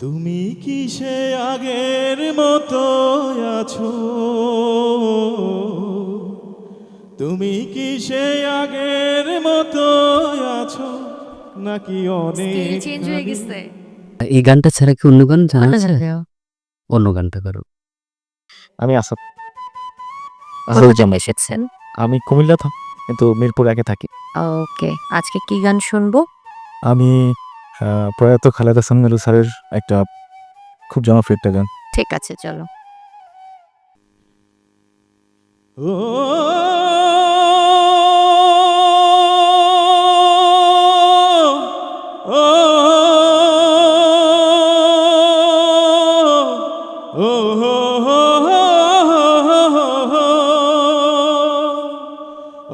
তুমি কি সে আগের মতো আছো? তুমি কি সে আগের মতো আছো? নাকি অনেক চেঞ্জ হয়ে গেছে। এই গানটা ছাড়া কি অন্য গান জানা আচ্ছা, আছে? অন্য গানটা করো। আমি আসাদ কোথায় এসেছেন আমি কুমিল্লা থাক কিন্তু মিরপুর আগে থাকি। ওকে আজকে কি গান শুনব? আমি প্রয়াত খালেদা হাসান মেলু স্যারের একটা খুব জনপ্রিয় একটা গান। ঠিক আছে চলো। ও ও ও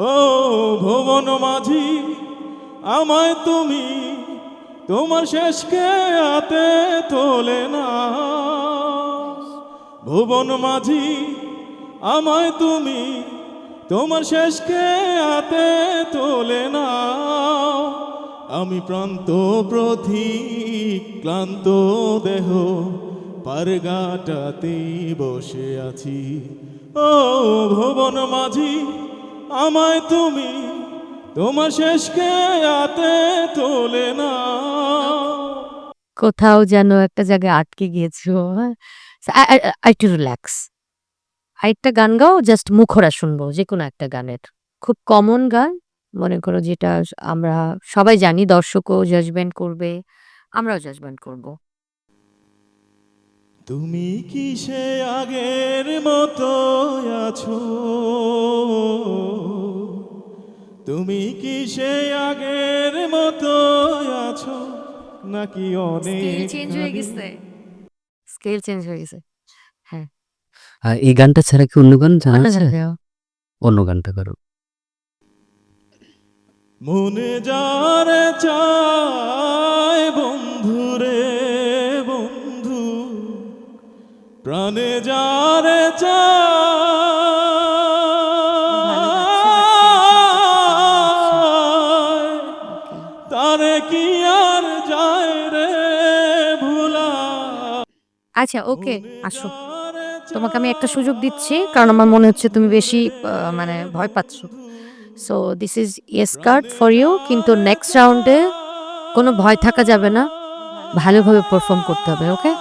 ও ভুবন মাঝি আমায় তুমি তোমার শেষকে আতে তোলে না। ভুবন মাঝি, আমায় তুমি তোমার শেষকে আতে তোলে না। আমি প্রান্ত প্রথিক ক্লান্ত দেহ পারগাটাতে বসে আছি। ও ভুবন মাঝি, আমায় তুমি তোমার শেষকে আতে তোলে না। কোথাও যেন একটা জায়গায় আটকে গিয়েছো। হ্যাঁ? টু রিল্যাক্স আরেকটা গান গাও জাস্ট মুখরা শুনব যে কোনো একটা গানের। খুব কমন গান, মনে করো যেটা আমরা সবাই জানি, দর্শকও জাজমেন্ট করবে, আমরাও জাজমেন্ট করব। তুমি কি সে আগের মতো আছো? তুমি কি সে আগের মতো আছো? নাকি অনেক আগে? স্কেল চেঞ্জ হয়ে গেছে। আর এই গানটা ছাড়া কি অন্য গান জানা আছে? অন্য গানটা করো। মনে যারে চায় বন্ধু রে বন্ধু প্রাণে যারে চায় তারে কি আর যায় রে ভুলা? আচ্ছা ওকে আসো। তোমাকে আমি একটা সুযোগ দিচ্ছি কারণ আমার মনে হচ্ছে তুমি বেশি মানে ভয় পাচ্ছ। So this is yes card for you কিন্তু নেক্সট রাউন্ডে কোনো ভয় থাকা যাবে না। ভালোভাবে পারফর্ম করতে হবে ওকে